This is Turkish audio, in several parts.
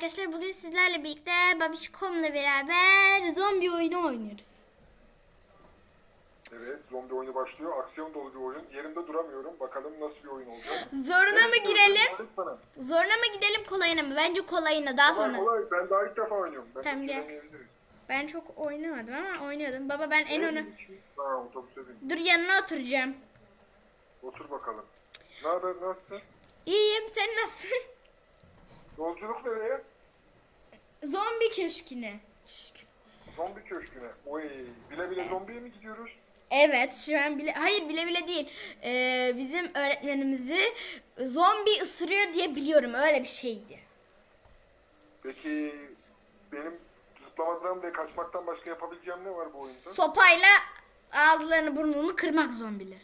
arkadaşlar bugün sizlerle birlikte Babişkom'la beraber zombi oyunu oynuyoruz. Evet, zombi oyunu başlıyor. Aksiyon dolu bir oyun. Yerimde duramıyorum. Bakalım nasıl bir oyun olacak. Zoruna mı girelim? Zoruna mı gidelim kolayına mı? Bence kolayına daha Kolay sonra. kolay. Ben daha ilk defa oynuyorum. Ben Tamam, gel. Ben çok oynamadım ama oynuyordum. Baba ben en dedik şimdi? Ha. Dur yanına oturacağım. Otur bakalım. Ne haber, nasılsın? İyiyim sen nasılsın? Yolculuk nereye? Zombi köşküne. Zombi köşküne. Oy, bile bile zombiye mi gidiyoruz? Evet şu an bile hayır bile bile değil. Ee, bizim öğretmenimizi zombi ısırıyor diye biliyorum öyle bir şeydi. Peki benim zıplamadan ve kaçmaktan başka yapabileceğim ne var bu oyunda? Sopayla ağızlarını burnunu kırmak zombiler.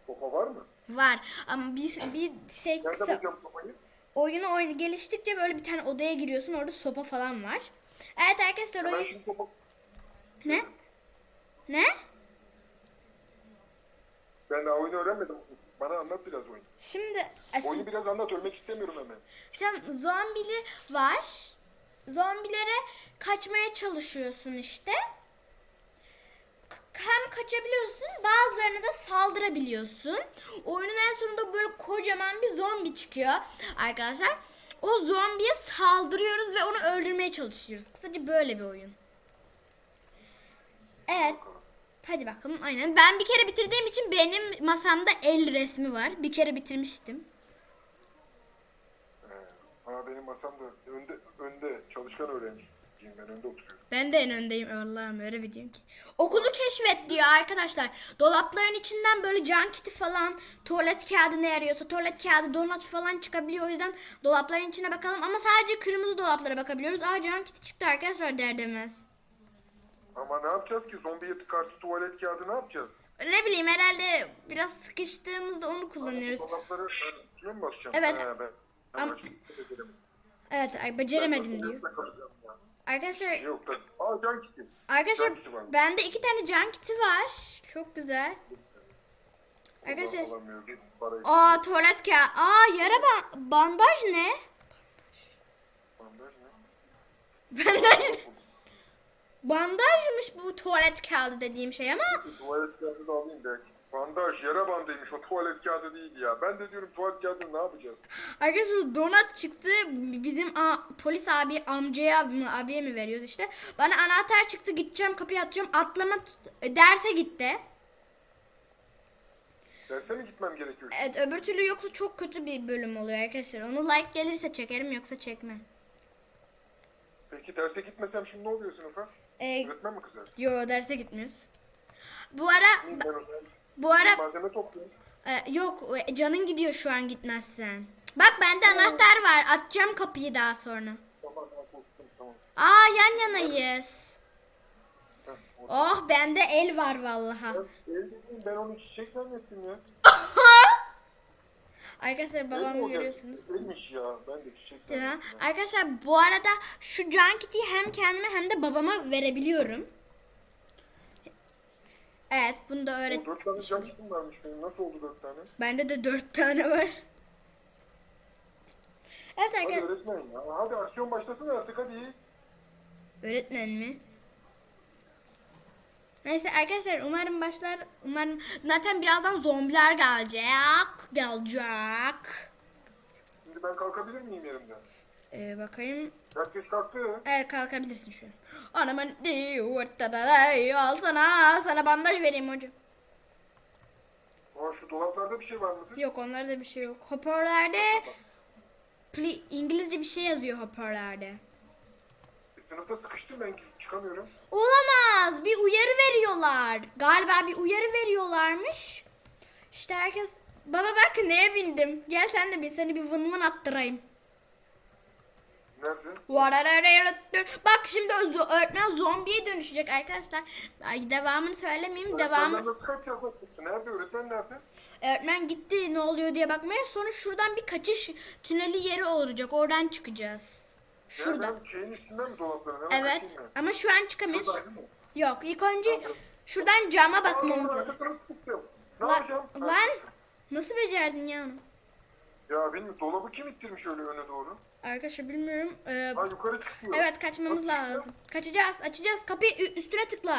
Sopa var mı? Var ama bir, bir şey Nerede kısa bulacağım sopayı? Oyunu oyun geliştikçe böyle bir tane odaya giriyorsun orada sopa falan var. Evet arkadaşlar oyun ne ne? Ben daha oyunu öğrenmedim. Bana anlat biraz oyunu. Şimdi Oyunu biraz anlat. Ölmek istemiyorum hemen. Şimdi zombili var. Zombilere kaçmaya çalışıyorsun işte. Hem kaçabiliyorsun bazılarına da saldırabiliyorsun. Oyunun en sonunda böyle kocaman bir zombi çıkıyor arkadaşlar. O zombiye saldırıyoruz ve onu öldürmeye çalışıyoruz. Kısaca böyle bir oyun. Evet. Hadi bakalım aynen. Ben bir kere bitirdiğim için benim masamda el resmi var. Bir kere bitirmiştim. Ee, ama benim masamda önde önde çalışkan öğrenciyim. Ben önde oturuyorum. Ben de en öndeyim Allah'ım öyle bir diyorum ki. Okulu keşfet diyor arkadaşlar. Dolapların içinden böyle can kiti falan, tuvalet kağıdı ne arıyorsa tuvalet kağıdı, donat falan çıkabiliyor. O yüzden dolapların içine bakalım ama sadece kırmızı dolaplara bakabiliyoruz. Aa can kiti çıktı arkadaşlar derdemez. Ama ne yapacağız ki? Zombiye karşı tuvalet kağıdı ne yapacağız? Ne bileyim herhalde biraz sıkıştığımızda onu kullanıyoruz. Dolapları ben üstüne mi basacağım? Evet. He, ben, ben beceremedim. Evet beceremedim diyor. Arkadaşlar Şey yok. Aa can kiti. Arkadaşlar Can kiti var. bende iki tane can kiti var. Çok güzel. Arkadaşlar. Ulan Alamıyoruz. Aa tuvalet kağıdı. Aa yara ba- bandaj ne? Bandaj ne? Bandaj. Bandajmış bu tuvalet kağıdı dediğim şey ama Neyse, tuvalet kağıdı da alayım belki. Bandaj yara bandıymış o tuvalet kağıdı değil ya. Ben de diyorum tuvalet kağıdı ne yapacağız? arkadaşlar donat çıktı. Bizim a- polis abi amcaya mı abiye mi veriyoruz işte. Bana anahtar çıktı gideceğim kapıyı atacağım. Atlama t- derse gitti. Derse mi gitmem gerekiyor? Evet öbür türlü yoksa çok kötü bir bölüm oluyor arkadaşlar. Onu like gelirse çekerim yoksa çekmem. Peki derse gitmesem şimdi ne oluyor sınıfa? Ee, Öğretmen mi kızar? yo derse gitmiyoruz. Bu ara Ben o zaman bu ara malzeme topluyorum. Ee, yok e, canın gidiyor şu an gitmezsen. Bak bende anahtar var. Açacağım kapıyı daha sonra. Tamam tamam tamam. Aa yan yanayız. Heh, Oh bende el var vallaha. Ben el dediğim ben onu çiçek zannettim ya. Arkadaşlar babamı görüyorsunuz. Elmiş ya. Ben de çiçek zannettim. ya. Arkadaşlar bu arada şu can kitiyi hem kendime hem de babama verebiliyorum. Evet bunu da öğret. O dört tane cam kitim varmış benim. Nasıl oldu dört tane? Bende de dört tane var. Evet Hadi arkadaşlar. öğretmen ya. Hadi aksiyon başlasın artık hadi. Öğretmen mi? Neyse arkadaşlar umarım başlar. Umarım zaten birazdan zombiler gelecek. Gelecek. Şimdi ben kalkabilir miyim yerimden? Ee, bakayım. Herkes kalktı. Evet kalkabilirsin şu an. Anamın diyor al sana sana bandaj vereyim hocam. Aa şu dolaplarda bir şey var mıdır? Yok onlarda bir şey yok. Hoparlörde pli- İngilizce bir şey yazıyor hoparlörde. E, sınıfta sıkıştım ben çıkamıyorum. Olamaz. Bir uyarı veriyorlar. Galiba bir uyarı veriyorlarmış. İşte herkes Baba bak neye bindim. Gel sen de bin seni bir vın vın attırayım. Nerede? Bak şimdi o öğretmen zombiye dönüşecek arkadaşlar. Ay, devamını söylemeyeyim. Devamı. nasıl kaçacağız nasıl? Nerede öğretmen nerede? Öğretmen gitti ne oluyor diye bakmaya. Sonra şuradan bir kaçış tüneli yeri olacak. Oradan çıkacağız. Şuradan. Nereden? Şeyin üstünden mi dolapların? Hemen Evet. kaçayım ben. Ama şu an çıkamıyoruz. Şuradaydı mı? Yok ilk önce şuradan cama Aa, bakmamız lazım. arkasına sıkıştım. Ne Lan, yapacağım? Ha, lan nasıl becerdin ya onu? Ya benim dolabı kim ittirmiş öyle öne doğru? Arkadaşlar bilmiyorum. Ee, Ha yukarı çıkıyor. evet kaçmamız Nasıl çıkacağım? lazım. Kaçacağız. Açacağız. Kapıyı ü- üstüne tıkla.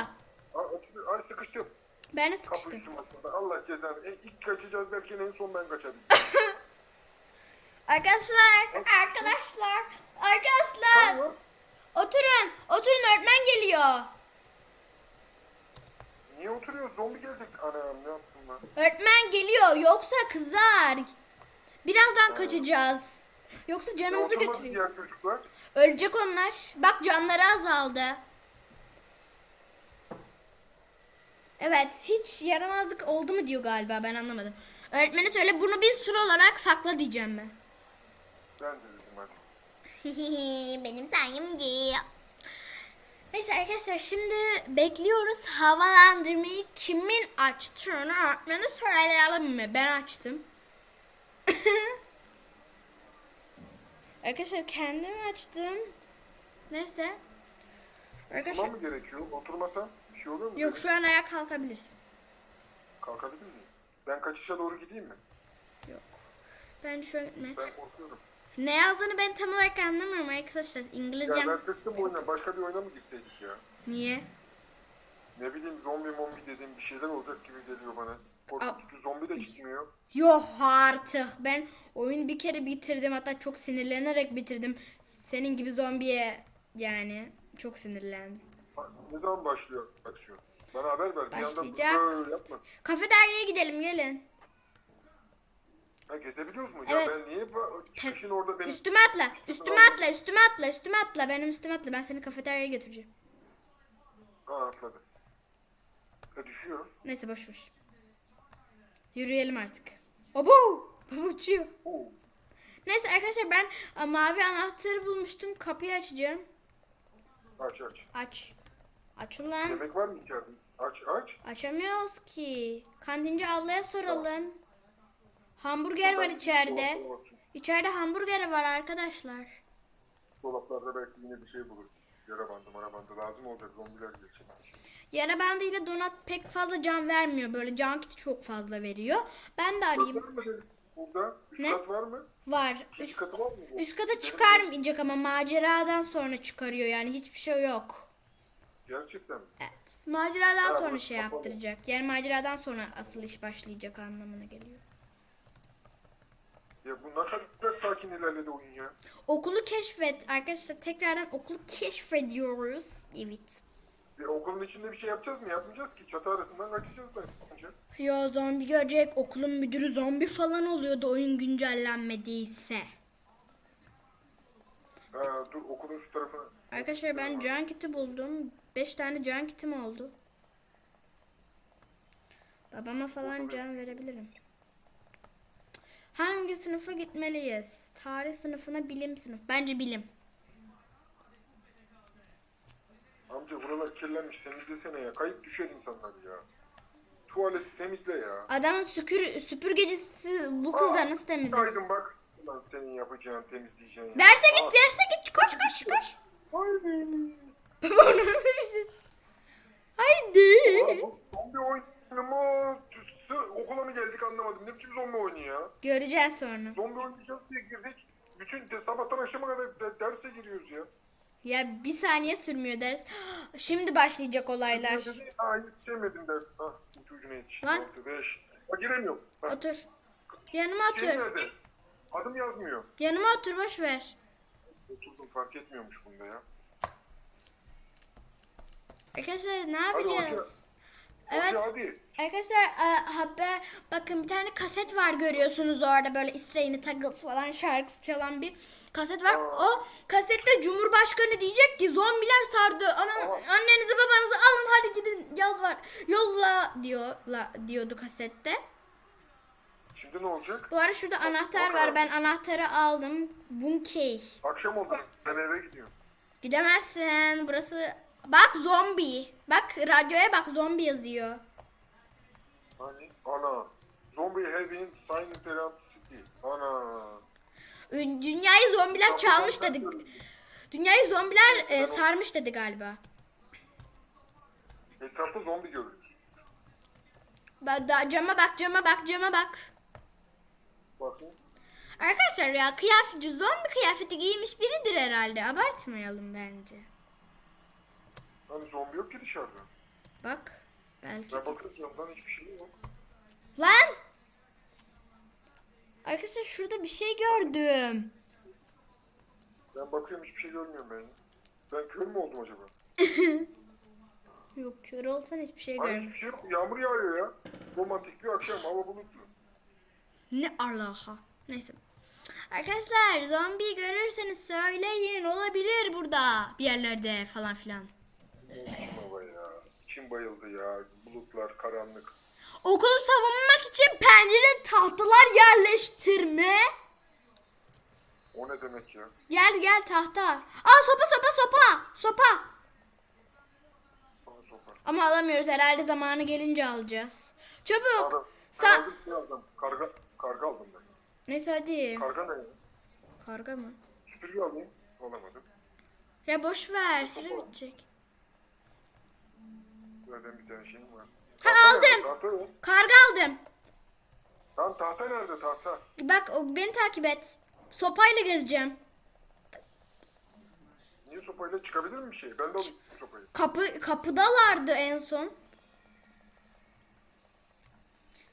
Ha, açılıyor. Ay sıkıştım. Ben de Kapı sıkıştım. üstüme. Allah cezanı. E, ilk kaçacağız derken en son ben kaçabildim. Arkadaşlar, Nasıl arkadaşlar, arkadaşlar. Tamam. Oturun, oturun öğretmen geliyor. Niye oturuyoruz? Zombi gelecek. Anam ne yaptım lan? Öğretmen geliyor yoksa kızar. Birazdan kaçacağız. Yoksa canımızı oturmadı götürüyor. çocuklar. Ölecek onlar. Bak canları azaldı. Evet hiç yaramazlık oldu mu diyor galiba ben anlamadım. Öğretmene söyle bunu bir sır olarak sakla diyeceğim ben. Ben de dedim hadi. Benim sayemde. Neyse arkadaşlar şimdi bekliyoruz havalandırmayı kimin açtığını öğretmene söyleyelim mi? Ben açtım. arkadaşlar kendim açtım. Neyse. Arkadaşlar Oturmam mı gerekiyor? Oturmasam bir şey olur mu? yok şu an ayağa kalkabilirsin. Kalkabilir miyim? Ben kaçışa doğru gideyim mi? Yok. Ben şu an gitme. Ben korkuyorum. Ne yazdığını ben tam olarak anlamıyorum arkadaşlar. Ya İngilizcem. ben tırstım oyuna. Başka bir oyuna mı girseydik ya? Niye? Ne bileyim zombi mombi dediğim bir şeyler olacak gibi geliyor bana. Korkutucu zombi de çıkmıyor. Yok artık. Ben oyun bir kere bitirdim. Hatta çok sinirlenerek bitirdim. Senin gibi zombiye yani çok sinirlendim. Ne zaman başlıyor aksiyon? Bana haber ver. Bir anda Başlayacak. böyle yapmasın. Kafeteryaya gidelim gelin. Ha gezebiliyoruz mu? Evet. Ya ben niye çıkışın orada benim... Üstüme atla. Üstüme atla. Üstüme atla. Üstüme atla. Benim üstüme atla. Ben seni kafeteryaya götüreceğim. Ha atladım. E düşüyor. Neyse boş ver. Yürüyelim artık. Abo! Uçuyor. Neyse arkadaşlar ben a, mavi anahtarı bulmuştum. Kapıyı açacağım. Aç aç. Aç. Aç ulan. Yemek var mı içeride? Aç aç. Açamıyoruz ki. Kantinci ablaya soralım. Hamburger var içeride. dolaplara bakayım. İçeride hamburger var arkadaşlar. Dolaplarda belki yine bir şey bulur. Yara bandı mara bandı lazım olacak zombiler gelecek. Yara bandıyla donat pek fazla can vermiyor. Böyle can kiti çok fazla veriyor. Ben de arayayım. Burada? Üst Ne? kat var mı? Var. Üst, katı var mı? bu? üst kata çıkarmayacak ama maceradan sonra çıkarıyor. Yani hiçbir şey yok. Gerçekten mi? Evet. Maceradan Ha, sonra şey kapalı. yaptıracak. Yani maceradan sonra asıl iş başlayacak anlamına geliyor. Ya bu ne kadar sakin ilerledi oyun ya. Okulu keşfet. Arkadaşlar tekrardan okulu keşfediyoruz. Evet. Bir okulun içinde bir şey yapacağız mı? Yapmayacağız ki. Çatı arasından kaçacağız bence. Yo zombi görecek. Okulun müdürü zombi falan oluyordu oyun güncellenmediyse. Ha, dur okulun şu tarafına. Arkadaşlar ben can kiti buldum. 5 tane can kitim oldu. Babama falan can verebilirim. Hangi sınıfa gitmeliyiz? Tarih sınıfına bilim sınıf. Bence bilim. Amca buralar kirlenmiş temizlesene ya. Kayıp düşer insanlar ya. Tuvaleti temizle ya. Adamın sükür, süpürgecisi bu kızla nasıl temizlesin? Aydın bak. Lan senin yapacağın temizleyeceğin ya. Derse Aa, git, derse git. Koş koş koş. Haydi. Baba o nasıl bir ses? Haydi. Bu zombi oyunu mu? Tüssü, okula mı geldik anlamadım. Ne biçim zombi oyunu ya? Göreceğiz sonra. Zombi oynayacağız diye girdik. Bütün de sabahtan akşama kadar de- derse giriyoruz ya. Ya bir saniye sürmüyor ders. Şimdi başlayacak olaylar. Aa yetişemedim ders. Ah ucu ucuna yetiştim. Lan. 6, 5. Ha giremiyorum. Ha, Otur. Yanıma şey otur. nerede? Adım yazmıyor. Yanıma otur boş ver. Oturdum fark etmiyormuş bunda ya. Arkadaşlar ne Hadi yapacağız? hoca. Evet. Hoca hadi. Arkadaşlar e, haber bakın bir tane kaset var görüyorsunuz orada böyle İsrail'in Tuggles falan şarkısı çalan bir kaset var. O kasette Cumhurbaşkanı diyecek ki zombiler sardı. Ana, annenizi babanızı alın hadi gidin yalvar yolla diyorla diyordu kasette. Şimdi ne olacak? Bu arada şurada anahtar var. Ben anahtarı aldım. Bunkey. Akşam oldu. Ben eve gidiyorum. Gidemezsin. Burası bak zombi. Bak radyoya bak zombi yazıyor. Hani? Ana. Zombie having silent around the city. Ana. Ün- Dünyayı zombiler çalmış dedik. Dünyayı zombiler e, sarmış dedi galiba. Etrafta zombi görülür. Bak da, cama bak cama bak cama bak. Bakayım. Arkadaşlar ya kıyafet, zombi kıyafeti giymiş biridir herhalde. Abartmayalım bence. Hani zombi yok ki dışarıda. Bak. Belki. Ben bakıyorum camdan hiçbir şey yok. Lan! Arkadaşlar şurada bir şey gördüm. Ben bakıyorum hiçbir şey görmüyorum ben. Ben kör mü oldum acaba? Yok kör olsan hiçbir şey görmüyorum. hiçbir şey yok. Yağmur yağıyor ya. Romantik bir akşam hava bulutlu. Ne Allah'a. Neyse. Arkadaşlar zombi görürseniz söyleyin olabilir burada bir yerlerde falan filan. Ne biçim hava ya. İçim bayıldı ya. Bulutlar, karanlık. Okulu savunmak için pencere tahtalar yerleştirme. O ne demek ya? Gel gel tahta. Aa sopa sopa sopa. Sopa. Bana sopa. Ama alamıyoruz herhalde zamanı gelince alacağız. Çabuk. Abi, ben Sen... aldım şey aldım. Karga, karga aldım ben. Neyse hadi. Karga ne? Karga mı? Süpürge aldım. Alamadım. Ya boş ver süre bitecek. Zaten bir tane şeyim var. Ha, Tahta aldım. nerede? Tahta. Karga aldım. Lan tahta nerede tahta? Bak o, beni takip et. Sopayla gezeceğim. Niye sopayla çıkabilir mi bir şey? Ben de alayım sopayı. Kapı kapıdalardı en son.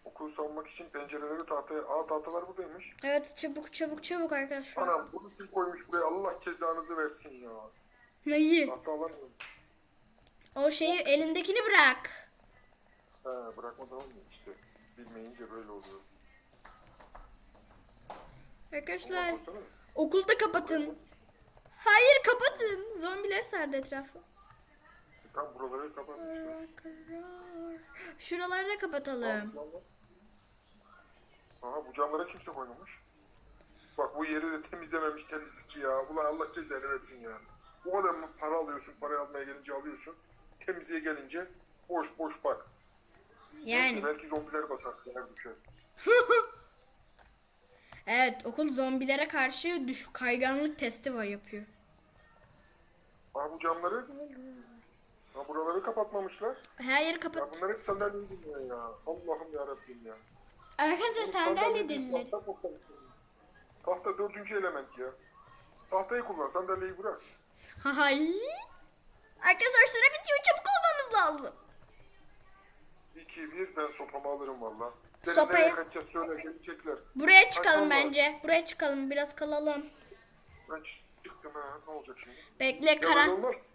Okulu savunmak için pencereleri tahtaya... Aa tahtalar buradaymış. Evet çabuk çabuk çabuk arkadaşlar. Anam bunu kim koymuş buraya? Allah cezanızı versin ya. Neyi? Tahta alamıyorum. O şeyi elindekini bırak. He bırakmadan olmuyor işte. Bilmeyince böyle oluyor. Arkadaşlar Koysana. okulu da kapatın. Hayır kapatın. Zombiler sardı etrafı. E, Tam buraları kapatmışlar. Şuraları da kapatalım. Aha bu camlara kimse koymamış. Bak bu yeri de temizlememiş temizlikçi ya. Ulan Allah cezanı versin ya. O kadar mı para alıyorsun, para almaya gelince alıyorsun. Temizliğe gelince boş boş bak. Yani Neyse, belki zombiler basar, yer düşer. evet okul zombilere karşı düş kayganlık testi var yapıyor. Aha bu camları, ha buraları kapatmamışlar. Her yeri Ya kapat. bunlar hep sandalye dinliyor ya. Allah'ım ya Rabbim ya. Arkadaşlar sandalye dilleri. Tahta, dördüncü element ya. Tahtayı kullan, sandalyeyi bırak. Hay. Arkadaşlar süre bitiyor çabuk olmamız lazım. 2 1 ben sopamı alırım valla. Sopayı-. Nereye kaçacağız söyle gelecekler. Buraya çıkalım Kaçmam bence. Buraya çıkalım biraz kalalım. Ben çıktım ha ne olacak şimdi? Bekle Ya böyle karan. olmaz.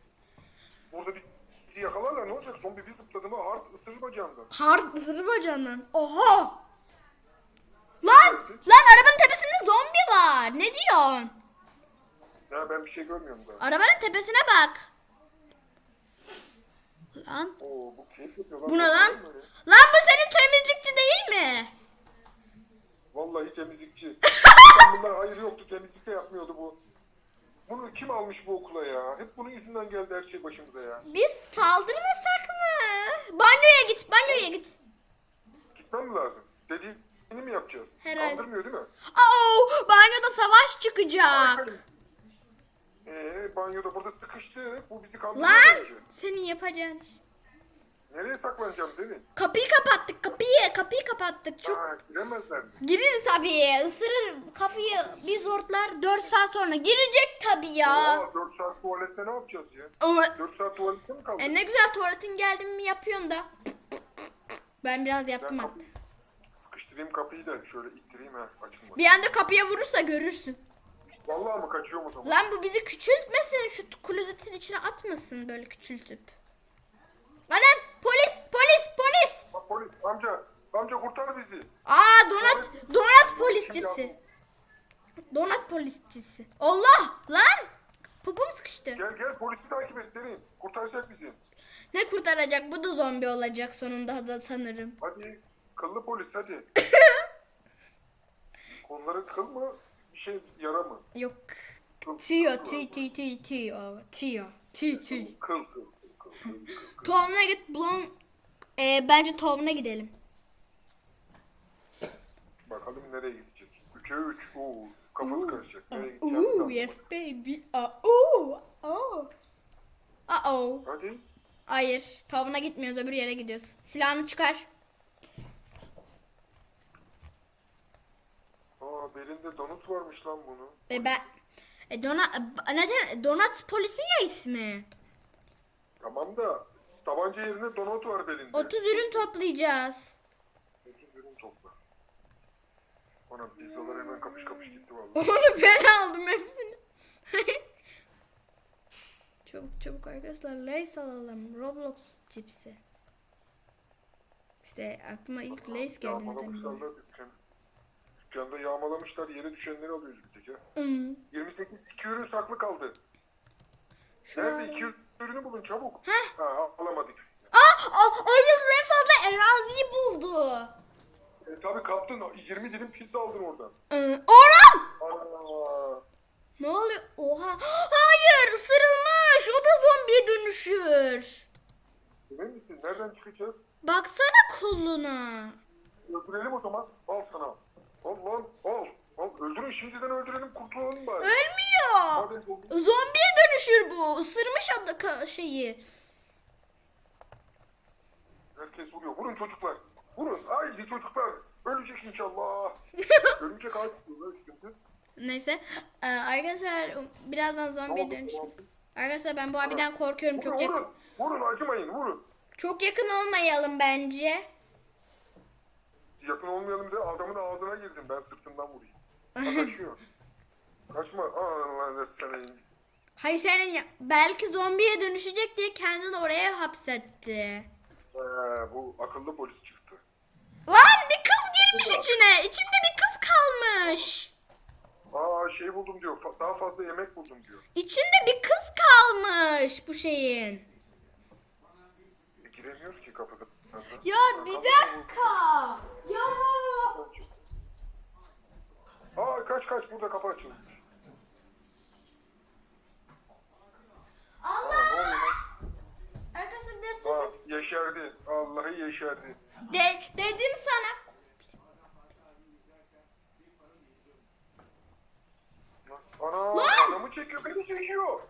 Burada biz, bizi yakalarlar ne olacak? Zombi bir zıpladı mı hard ısırır bacağımdan. Hard ısırır bacağından. Oha. Lan! Lan arabanın tepesinde zombi var. Ne diyorsun? Ya ben bir şey görmüyorum daha. Arabanın tepesine bak. Lan. Oo bu keyif yapıyor lan. Bu ne lan? Lan bu senin temizlikçi değil mi? Vallahi temizlikçi. Zaten bunlar hayır yoktu temizlikte yapmıyordu bu. Bunu kim almış bu okula ya? Hep bunun yüzünden geldi her şey başımıza ya. Biz saldırmasak mı? Banyoya git, banyoya git. Gitmem mi lazım? Dediğini mi yapacağız? Herhalde. Kandırmıyor değil mi? Aa, banyoda savaş çıkacak. Ee, banyoda burada sıkıştık. Bu bizi kandırıyor Lan! bence. Senin yapacağın iş. Nereye saklanacağım demin? Kapıyı kapattık, kapıyı, kapıyı kapattık. Çok Aa, giremezler mi? Girir tabii. Isırır kafayı bir zortlar 4 saat sonra. Girecek tabii ya. Aa, 4 saat tuvalette ne yapacağız ya? Ama- 4 saat tuvalette mi kaldık? E ne güzel tuvaletin geldim mi yapıyorsun da. Ben biraz ben yaptım artık. kapıyı s- sıkıştırayım kapıyı da şöyle ittireyim ha açılmasın. Bir anda kapıya vurursa görürsün. Vallahi mı kaçıyor zaman? Lan bu bizi küçültmesin. Şu klozetin içine atmasın böyle küçültüp. Anam polis polis polis. Bak polis amca amca kurtar bizi. Aa donat donat polisçisi. Donat polisçisi. Allah lan. Popom sıkıştı. Gel gel polisi takip et derin. Kurtaracak bizi. Ne kurtaracak? Bu da zombi olacak sonunda da sanırım. Hadi kıllı polis hadi. Kolları kıl mı? Bir şey yara mı? Yok. Kıl, Tüyo, kıl tüy, var. tüy, tüy, tüy, o, tüyo, tüy, tüy. Kıl kıl kıl kıl kıl. git, blon. Ee, bence tovuna gidelim. Bakalım nereye gidecek. 3'e 3. Oo, kafası karışacak. Nereye gideceğimizi Ooh, anlamadı. yes baby. Aa, ooh, oh. Uh-oh. Hadi. Hayır, tovuna gitmiyoruz, öbür yere gidiyoruz. Silahını çıkar. Aa belinde donut varmış lan bunun. E ben e, Donat neden Donat polisi ya ismi. Tamam da tabanca yerine donut var belinde. 30 ürün toplayacağız. 30 ürün topla. Ana pizzalar hemen kapış kapış gitti vallahi. Onu ben aldım hepsini. çabuk çabuk arkadaşlar Lays alalım. Roblox cipsi. İşte aklıma ilk Lays geldi dükkan. Dükkanda yağmalamışlar yere düşenleri alıyoruz bir tek ya. Hmm. 28 iki ürün saklı kaldı. Şu Nerede iki ürünü bulun çabuk. Heh. Ha alamadık. Aa, aa, Ayıl en fazla eraziyi buldu. E, tabii kaptın 20 dilim pizza aldın oradan. Ee, Orhan! Ne oluyor? Oha. Hayır ısırılmış. O da zombiye dönüşür. Emin misin? Nereden çıkacağız? Baksana koluna. Öldürelim o zaman. Al sana. Al lan al. Al öldürün şimdiden öldürelim kurtulalım bari. Ölmüyor. Madem. Zombiye dönüşür bu. Isırmış adı şeyi. Herkes vuruyor. Vurun çocuklar. Vurun. Haydi çocuklar. Ölecek inşallah. Örümcek ağaç çıkıyor üstünde. Neyse. Ee, arkadaşlar birazdan zombiye Tamam, dönüş. tamam. Arkadaşlar ben bu abiden korkuyorum. Vurun Çok yakın, vurun. Vurun acımayın vurun. çok yakın olmayalım bence. Yakın olmayalım diye adamın ağzına girdim. Ben sırtından vurayım. Ha, kaçıyor. Kaçma. Allah da senin. Hayır senin belki zombiye dönüşecek diye kendini oraya hapsetti. Ee, bu akıllı polis çıktı. Lan bir kız girmiş içine. İçinde bir kız kalmış. Aa şey buldum diyor. fa- daha fazla yemek buldum diyor. İçinde bir kız kalmış bu şeyin. E, giremiyoruz ki kapıda. Ya bir dakika. Ya. Aa kaç kaç burada kapı oluyor Allah. Arkadaşlar biraz Aa, sessiz. yeşerdi. Vallahi yeşerdi. De, dedim sana. Nasıl? Ana Lan! adamı çekiyor beni çekiyor.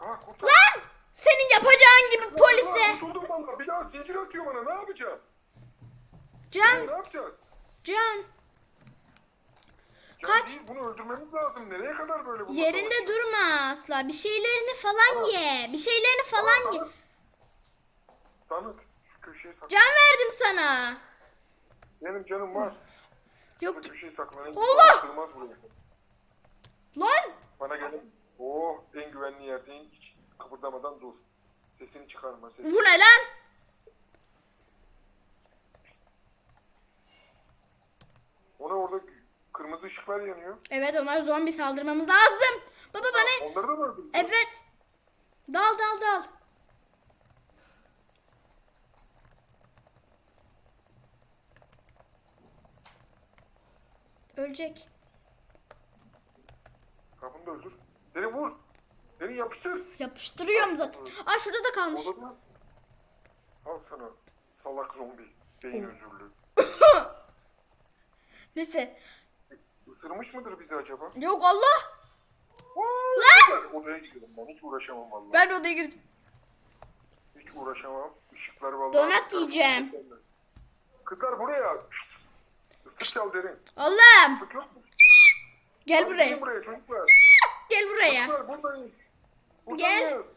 Aa kurtar. Lan senin yapacağın gibi Aa, polise. Kurtuldum valla. Bir daha zincir atıyor bana. Ne yapacağım? Can, Ne yapacağız? Can. Can Kaç. değil bunu öldürmemiz lazım. Nereye kadar böyle bununla Yerinde savaşacağız? durma asla. Bir şeylerini falan Aa. ye. Bir şeylerini falan ye. Tanıt. Tanıt. Şu köşeye saklan. Can verdim sana. Benim canım var. Yok. Şu köşeye saklanayım. Allah! Sığmaz buraya. Lan. Bana gelemez. Oh en güvenli yerdeyim. Hiç kıpırdamadan dur. Sesini çıkarma. Sesini. Bu ne lan? Ona orada kırmızı ışıklar yanıyor. Evet ona zombi saldırmamız lazım. Baba bana. Onları da mı öldüreceğiz? Evet. Dal dal dal. Ölecek. Ha bunu da öldür. Derin vur. Derin yapıştır. Yapıştırıyorum zaten. Aa şurada da kalmış. Orada da. Al sana. Salak zombi. Beyin özürlü. Neyse. Isırmış mıdır bizi acaba? Yok Allah. Aa, süper. Odaya gidiyorum ben. Hiç uğraşamam vallahi. Ben odaya girdim. Hiç uğraşamam. Işıklar vallahi. Donat yiyeceğim. Kızlar buraya. Islık çal derin. Oğlum Islık yok mu? gel Hadi buraya. gelin buraya çocuklar. Gel buraya. Çocuklar buradayız. Gel. Buradayız.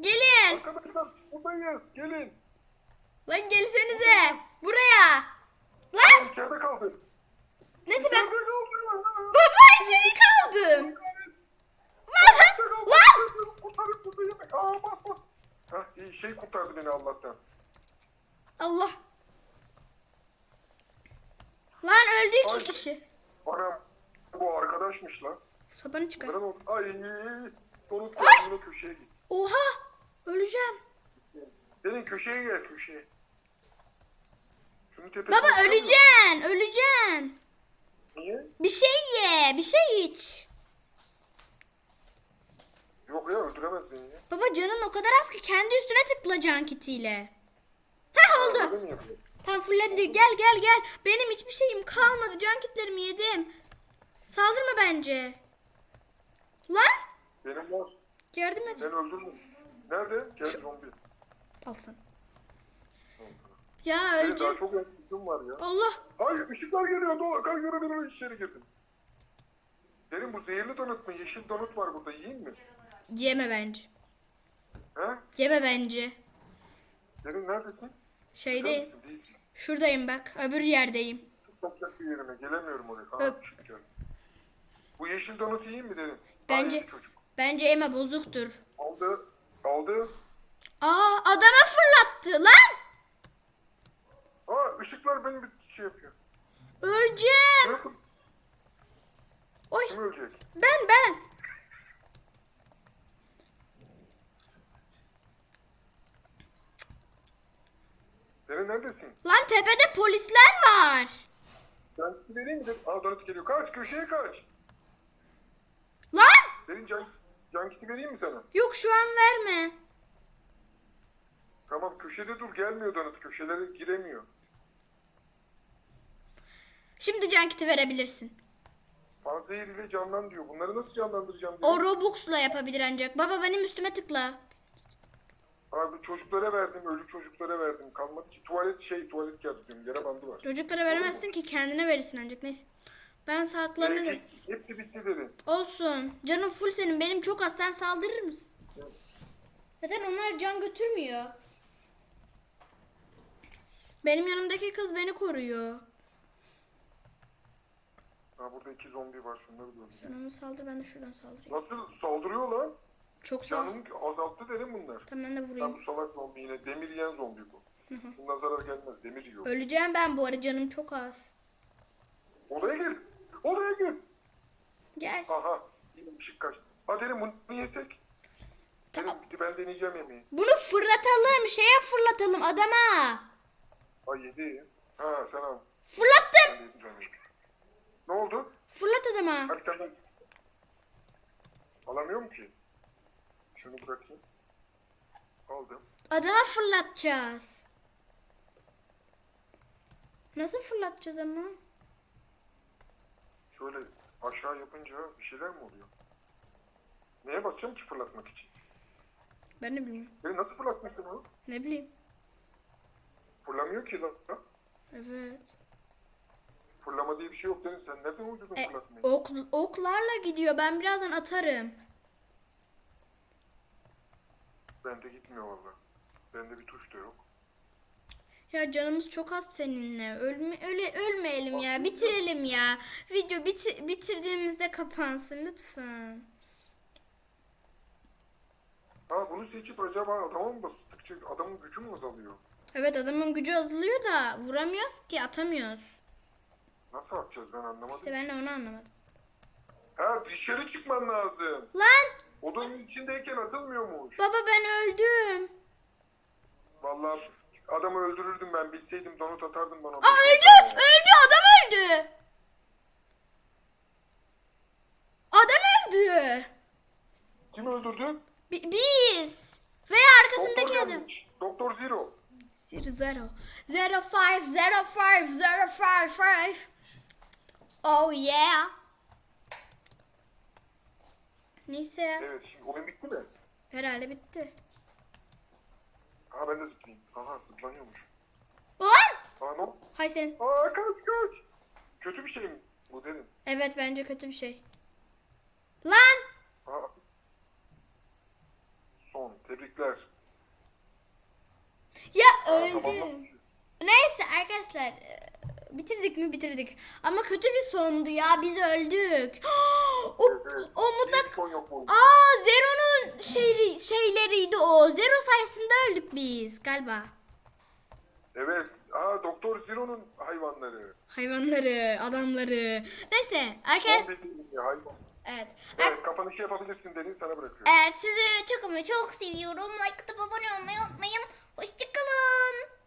Gelin. Arkadaşlar buradayız. Gelin. Lan gelsenize. Buraya. Ben Lan. içeride kaldım. Neyse ben. İçeride kaldım. Baba içeri kaldım. Evet. Lan. Kurtarıp burada yemek. Aa bas bas. Hah iyi şey kurtardı beni Allah'tan. Allah. Lan öldü iki Ay. kişi. Anam bu arkadaşmış lan. Sabanı çıkar. Neren oldu? Ay donut geldiğinde köşeye git. Oha. Öleceğim. Gelin köşeye gel köşeye. Baba öleceksin. Öleceksin. Niye? Bir şey ye. Bir şey iç. Yok ya öldüremez beni ya. Baba canın o kadar az ki kendi üstüne tıklayacaksın kitiyle. Heh oldu. Tam fullendi. Gel gel gel. Benim hiçbir şeyim kalmadı. Can kitlerimi yedim. Saldırma bence. Lan. Benim var. Yardım et. Ben öldürdüm. Nerede? Gel zombi. Al sana. Al sana. Ya Benim daha çok yaklaşım var ya. Allah. Hayır ışıklar geliyor. Dola kalk yürü yürü içeri girdim. Benim bu zehirli donut mu? Yeşil donut var burada yiyeyim mi? Yeme bence. He? Yeme bence. Derin neredesin? Şeyde misin? Şuradayım bak. Öbür yerdeyim. Çok bakacak bir yerime. Gelemiyorum oraya. Ha, Öp. Bu yeşil donut yiyeyim mi Derin? Bence- Hayır çocuk. Bence yeme bozuktur. Aldı. Aldı. Aa adama fırlattı lan. Aa ışıklar beni bir şey yapıyor. Öleceğim. Oy kim ölecek? ben ben. Derin neredesin? Lan tepede polisler var. Ben kiti vereyim mi? Aa donut geliyor. Kaç köşeye kaç. Derin can, can kiti vereyim mi sana? Yok şu an verme. Tamam köşede dur gelmiyor donut. Köşelere giremiyor. Şimdi can kiti verebilirsin. Panzehir ile canlan diyor. Bunları nasıl canlandıracağım diyor. O Robux'la yapabilir ancak. Baba benim üstüme tıkla. Abi çocuklara verdim, ölü çocuklara verdim. Kalmadı ki tuvalet şey tuvalet geldi diyorum. Yere bandı var. Çocuklara veremezsin ki kendine verirsin ancak neyse. Ben saklanırım. Ee, hepsi bitti derin. Olsun. Canım full senin. Benim çok az. Sen saldırır mısın? Zaten onlar can götürmüyor. Benim yanımdaki kız beni koruyor. Ha burada iki zombi var. Şunları öldüreyim. Sen onu saldır ben de şuradan saldırayım. Nasıl saldırıyor lan? Çok sağ Canım azalttı derin bunlar. Tamam ben de Ben vurayım. bu salak zombi yine demir yiyen zombi bu. Bundan zarar gelmez. Demir yiyor. Öleceğim ben bu arada canım çok az. Odaya gir. Odaya gir. Gel. Aha. Yine ışık kaçtı. Ha derin bunu yesek. Derin ben deneyeceğim yemeği. Bunu fırlatalım. Şeye fırlatalım adama. Ha yedi. Ha sen al. Fırlattım. Ne oldu? Fırlat adama. Ha bir tane. Alamıyorum ki. Şunu bırakayım. Aldım. Adama fırlatacağız. Nasıl fırlatacağız ama? Şöyle aşağı yapınca bir şeyler mi oluyor? Neye basacağım ki fırlatmak için? Ben ne bileyim. E nasıl fırlattın sen onu? Ne bileyim. Fırlamıyor ki lan. Evet. Fırlama diye bir şey yok dedin. Sen nereden uydurdun E, fırlatmayı? ok, oklarla gidiyor. Ben birazdan atarım. Bende gitmiyor valla. Bende bir tuş da yok. Ya canımız çok az seninle. Ölme, öyle ölmeyelim ya. Aslında- Bitirelim ya. Video biti- bitirdiğimizde kapansın lütfen. Ha bunu seçip acaba adama mı bastıkça adamın gücü mü azalıyor? Evet adamın gücü azalıyor da vuramıyoruz ki atamıyoruz. Nasıl atacağız ben anlamadım. İşte ben de onu anlamadım. Ha dışarı çıkman lazım. Lan Odanın içindeyken atılmıyormuş. baba ben öldüm. Vallahi adamı öldürürdüm ben bilseydim donut atardım bana. Aa öldü. Öldü adam öldü. Adam öldü. Kim öldürdü? Bi- biz. Veya arkasındaki Doktor adam. gelmiş. Doktor Zero. Zero zero. Zero five zero five zero five five. Oh yeah. Neyse Evet şimdi oyun bitti mi? herhalde bitti. Ha ben de zıplayayım. Aha zıplanıyormuş. Lan! Aa ne? Hay senin. Aa kaç kaç. Kötü bir şey mi bu dedin? Evet bence kötü bir şey. Lan! Aa. Son. Tebrikler. Ya Aa, öldüm. Neyse arkadaşlar e, bitirdik mi bitirdik. Ama kötü bir sondu ya biz öldük. o, o mutlak. Aa Zero'nun şeyri, şeyleriydi o. Zero sayesinde öldük biz galiba. Evet. Aa Doktor Zero'nun hayvanları. Hayvanları, adamları. Neyse arkadaşlar. 11 bin hayvan. Evet. Evet kapanışı yapabilirsin dedin sana bırakıyorum. Evet sizi çok ama çok seviyorum. Like atıp abone olmayı unutmayın. Hoşçakalın.